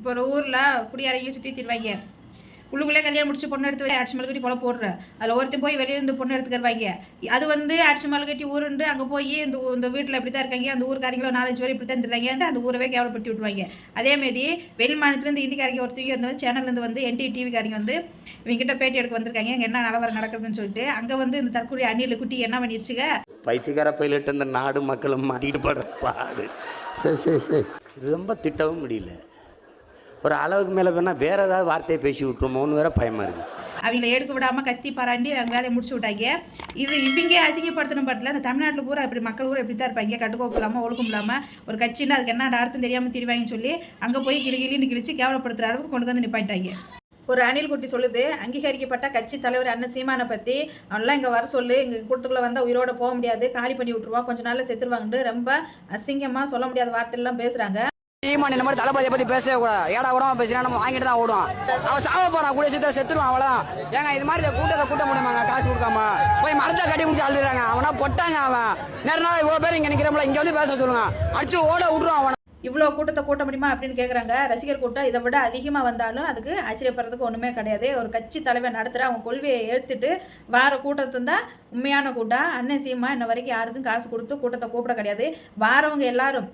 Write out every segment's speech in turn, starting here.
இப்போ ஒரு ஊரில் குடியாரங்க சுற்றி திருவாங்க உள்ளுக்குள்ளே கல்யாணம் முடிச்சு பொண்ணு எடுத்து போய் அடிச்சு மலை கட்டி போல போடுற. அதில் ஒருத்தன் போய் வெளியே இருந்து பொண்ணு எடுத்துக்கிறவாங்க அது வந்து அடிச்சு மலை கட்டி ஊருண்டு அங்கே போய் இந்த இந்த வீட்டில் இப்படி தான் இருக்காங்க அந்த ஊருக்காரங்களும் நாலஞ்சு பேர் இப்படி தான் இருந்துறாங்க அந்த ஊரவே கேவலப்படுத்தி விட்டுருவாங்க அதேமாரி வெளி மாநிலத்துலேருந்து இந்திக்காரங்க ஒருத்தங்க வந்து சேனல்லேருந்து வந்து என்டி டிவிக்காரங்க வந்து இவங்ககிட்ட பேட்டி எடுக்க வந்திருக்காங்க இங்கே என்ன நிலவரம் நடக்குதுன்னு சொல்லிட்டு அங்கே வந்து இந்த தற்கொலை அணில் குட்டி என்ன பண்ணிருச்சுங்க? பைத்தியக்கார பைலட் இந்த நாடு மக்களும் மாட்டிட்டு படுற பாடு. சரி சரி சரி ரொம்ப திட்டவும் முடியல. ஒரு அளவுக்கு மேலே வேணால் வேறு ஏதாவது வார்த்தையை பேசி விட்டுருமோன்னு வேற பயமாக இருக்குது அவங்கள எடுக்க விடாம கத்தி பாராண்டி அவங்க வேலையை முடிச்சு விட்டாங்க. இது இவங்க அசிங்கப்படுத்தணும் பட்டில இந்த தமிழ்நாட்டில் பூரா இப்படி மக்கள் பூரா இப்படி தான் இருப்பாங்க. கட்டுக்கோப்பு இல்லாமல் ஒழுக்கம் இல்லாமல் ஒரு கட்சின்னா அதுக்கு என்ன அர்த்தம் தெரியாமல் திரிவாங்கன்னு சொல்லி அங்கே போய் கிளி கிளின்னு கிழிச்சு கேவலப்படுத்துற அளவுக்கு கொண்டு வந்து நிப்பாட்டாங்க ஒரு அணில் குட்டி சொல்லுது அங்கீகரிக்கப்பட்ட கட்சி தலைவர் அண்ணன் சீமானை பற்றி அவன்லாம் இங்கே வர சொல்லு இங்கே கூட்டத்துக்குள்ளே வந்தால் உயிரோட போக முடியாது காலி பண்ணி விட்டுருவான் கொஞ்ச நாளில் செத்துருவாங்கன்னு ரொம்ப அசிங்கமாக சொல்ல முடியாத வார்த்தையெல்லாம் பேசுகிறாங்க சீமான் இந்த மாதிரி தளபதியை பத்தி பேசவே கூடாது. ஏடா கூட பேசினா நம்ம வாங்கிட்டு தான் ஓடுவோம் அவன் சாவ போறான். கூட சேர்த்து செத்துருவான் அவ்வளவுதான். ஏங்க இது மாதிரி கூட்டத்தை கூட்ட முடியுமாங்க? காசு கொடுக்காம. போய் மரத்தை கட்டி முடிச்சு அழுதுறாங்க. அவனா பொட்டாங்க அவன். நேர நாள் இவ்வளவு பேர் இங்க நிக்கிறோம்ல இங்க வந்து பேச சொல்லுங்க. அடிச்சு ஓட விட்டுருவான் அவனை. இவ்வளோ கூட்டத்தை கூட்ட முடியுமா அப்படின்னு கேட்குறாங்க ரசிகர் கூட்டம் இதை விட அதிகமாக வந்தாலும் அதுக்கு ஆச்சரியப்படுறதுக்கு ஒன்றுமே கிடையாது. ஒரு கட்சி தலைவர் நடத்துகிற அவங்க கொள்கையை எடுத்துட்டு வார கூட்டத்தை தான் உண்மையான கூட்டம். அண்ணன் சீமா இன்ன வரைக்கும் யாருக்கும் காசு கொடுத்து கூட்டத்தை கூப்பிட கிடையாது. வாரவங்க எல்லாரும்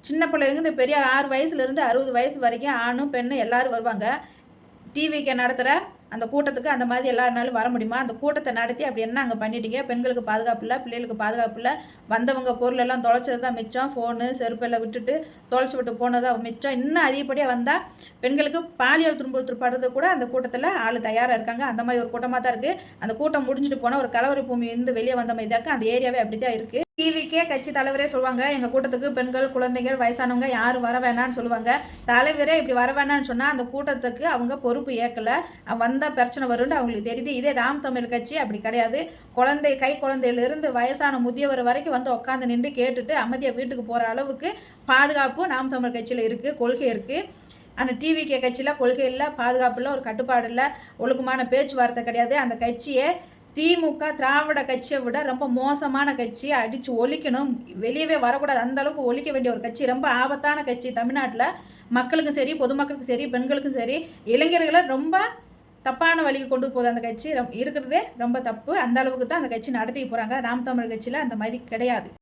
சின்ன பிள்ளைங்க பெரிய ஆறு வயசுலேருந்து அறுபது வயசு வரைக்கும் ஆணும் பெண்ணும் எல்லாரும் வருவாங்க. டிவிக்கு நடத்துகிற அந்த கூட்டத்துக்கு அந்த மாதிரி எல்லாருனாலும் வர முடியுமா? அந்த கூட்டத்தை நடத்தி அப்படி என்ன அங்கே பண்ணிட்டீங்க? பெண்களுக்கு பாதுகாப்பு இல்லை பிள்ளைகளுக்கு பாதுகாப்பு இல்லை. வந்தவங்க பொருள் எல்லாம் தொலைச்சது தான் மிச்சம். ஃபோனு செருப்பெல்லாம் விட்டுட்டு தொலைச்சி விட்டு போனது மிச்சம். இன்னும் அதிகப்படியாக வந்தால் பெண்களுக்கு பாலியல் துன்புறுத்தப்படுறது கூட அந்த கூட்டத்தில் ஆள் தயாராக இருக்காங்க. அந்த மாதிரி ஒரு கூட்டமாக தான் இருக்குது அந்த கூட்டம் முடிஞ்சுட்டு போனால் ஒரு கலவரி பூமி இருந்து வெளியே வந்த மாதிரி தான் அந்த ஏரியாவே அப்படி தான் இருக்குது டிவிக்கே கட்சி தலைவரே சொல்லுவாங்க எங்கள் கூட்டத்துக்கு பெண்கள் குழந்தைகள் வயசானவங்க யாரும் வர வேணாம்னு சொல்லுவாங்க. தலைவரே இப்படி வர வேணாம்னு சொன்னால் அந்த கூட்டத்துக்கு அவங்க பொறுப்பு ஏற்கலை. வந்தால் பிரச்சனை வரும்னு அவங்களுக்கு தெரியுது. இதே ராம் தமிழ் கட்சி அப்படி கிடையாது. குழந்தை கை குழந்தையிலிருந்து வயசான முதியவர் வரைக்கும் வந்து உட்காந்து நின்று கேட்டுட்டு அமைதியாக வீட்டுக்கு போகிற அளவுக்கு பாதுகாப்பு நாம் தமிழ் கட்சியில் இருக்குது கொள்கை இருக்குது ஆனால் டிவிகே கட்சியில் கொள்கை இல்லை பாதுகாப்பு இல்லை ஒரு கட்டுப்பாடு இல்லை ஒழுக்கமான பேச்சுவார்த்தை கிடையாது. அந்த கட்சியை திமுக திராவிட கட்சியை விட ரொம்ப மோசமான கட்சி. அடித்து ஒழிக்கணும். வெளியவே வரக்கூடாது. அந்த அளவுக்கு ஒழிக்க வேண்டிய ஒரு கட்சி. ரொம்ப ஆபத்தான கட்சி தமிழ்நாட்டில். மக்களுக்கும் சரி பொதுமக்களுக்கும் சரி பெண்களுக்கும் சரி இளைஞர்களை ரொம்ப தப்பான வழிக்கு கொண்டு போகுது அந்த கட்சி. இருக்கிறதே ரொம்ப தப்பு. அந்த அளவுக்கு தான் அந்த கட்சி நடத்தி போகிறாங்க நாம் தமிழ் கட்சியில் அந்த மாதிரி கிடையாது.